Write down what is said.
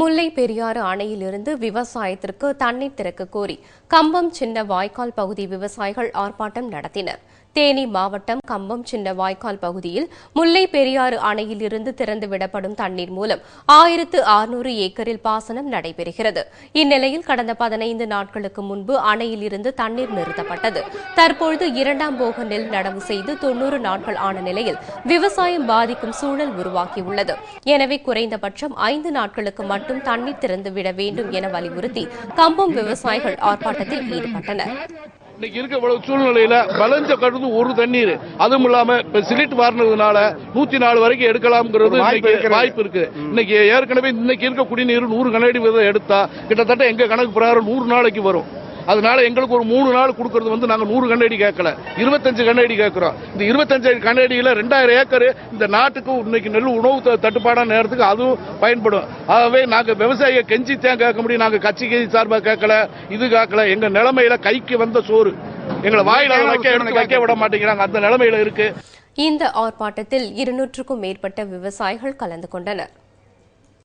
முல்லை பெரியாறு அணையிலிருந்து விவசாயத்திற்கு தண்ணீர் திறக்க கோரி கம்பம் சின்ன வாய்க்கால் பகுதி விவசாயிகள் ஆர்ப்பாட்டம் நடத்தினர். தேனி மாவட்டம் கம்பம் சின்ன வாய்க்கால் பகுதியில் முல்லை பெரியாறு அணையிலிருந்து திறந்துவிடப்படும் தண்ணீர் மூலம் ஆயிரத்து அறுநூறு ஏக்கரில் பாசனம் நடைபெறுகிறது. இந்நிலையில் கடந்த பதினைந்து நாட்களுக்கு முன்பு அணையிலிருந்து தண்ணீர் நிறுத்தப்பட்டது. தற்பொழுது இரண்டாம் போக நெல் நடவு செய்து தொன்னூறு நாட்கள் ஆன நிலையில் விவசாயம் பாதிக்கும் சூழல் உருவாகியுள்ளது. எனவே குறைந்தபட்சம் ஐந்து நாட்களுக்கு மட்டும் தண்ணீர் திறந்துவிட வேண்டும் என வலியுறுத்தி கம்பம் விவசாயிகள் ஆர்ப்பாட்டத்தில் ஈடுபட்டனர். இன்னைக்கு இருக்க இவ்வளவு சூழ்நிலையில வளைஞ்ச கடுது ஒரு தண்ணீர். அதுவும் இல்லாம இப்ப சிலிட் மாறினதுனால நூத்தி நாலு வரைக்கும் எடுக்கலாம்ங்கிறது வாய்ப்பு இருக்கு. இன்னைக்கு ஏற்கனவே இன்னைக்கு இருக்க குடிநீர் நூறு கனடி வீதம் எடுத்தா கிட்டத்தட்ட எங்க கணக்கு பிரகாரம் நூறு நாளைக்கு வரும். அதனால எங்களுக்கு ஒரு மூணு நாள் கொடுக்கறது வந்து நாங்க நூறு கண்ணாடி கேட்கல. இருபத்தஞ்சு கண்ணாடி கேட்கிறோம். இந்த இருபத்தஞ்சு கண்ணாடியில ரெண்டாயிரம் ஏக்கர் இந்த நாட்டுக்கு இன்னைக்கு நெல் உணவு த- தட்டுப்பாடான நேரத்துக்கு அதுவும் பயன்படும். ஆகவே நாங்க விவசாயிய கெஞ்சி தான் கேட்க முடியும். நாங்க கட்சி கட்சி சார்பா கேட்கல இது கேட்கல. எங்க நிலைமையில கைக்கு வந்த சோறு. எங்களை வாயில வைக்க எடுத்து வைக்க விட மாட்டேங்கிறாங்க. அந்த நிலைமையில இருக்கு. இந்த ஆர்ப்பாட்டத்தில் இருநூற்றுக்கும் மேற்பட்ட விவசாயிகள் கலந்து கொண்டனர்.